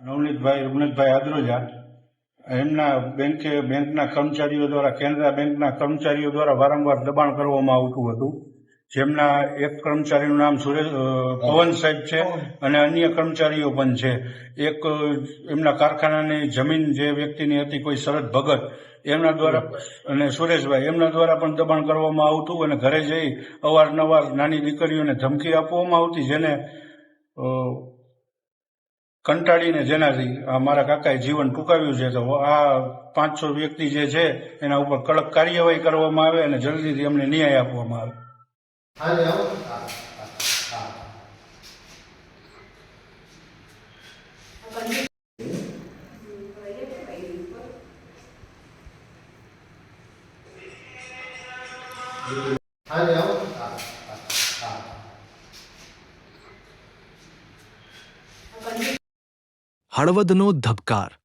નવનીતભાઈ રઘુનાથભાઈ આદ્રોજા એમના બેંકે બેંકના કર્મચારીઓ દ્વારા કેનરા બેંકના કર્મચારીઓ દ્વારા વારંવાર દબાણ કરવામાં આવતું હતું. જેમના એક કર્મચારીનું નામ સુરેશ પવન સાહેબ છે અને અન્ય કર્મચારીઓ પણ છે. એક એમના કારખાનાની જમીન જે વ્યક્તિની હતી કોઈ શરદ ભગત એમના દ્વારા અને સુરેશભાઈ એમના દ્વારા પણ દબાણ કરવામાં આવતું અને ઘરે જઈ અવારનવાર નાની દીકરીઓને ધમકી આપવામાં આવતી જેને કંટાળીને જેનાથી મારા કાકાએ જીવન ટૂંકાવ્યું છે, તો આ પાંચસો વ્યક્તિ જે છે, એના ઉપર કડક કાર્યવાહી કરવામાં આવે અને જલ્દીથી એમને ન્યાય આપવામાં આવે. હા હા હા હાલે આવો હા હા હા હળવદનો ધબકાર.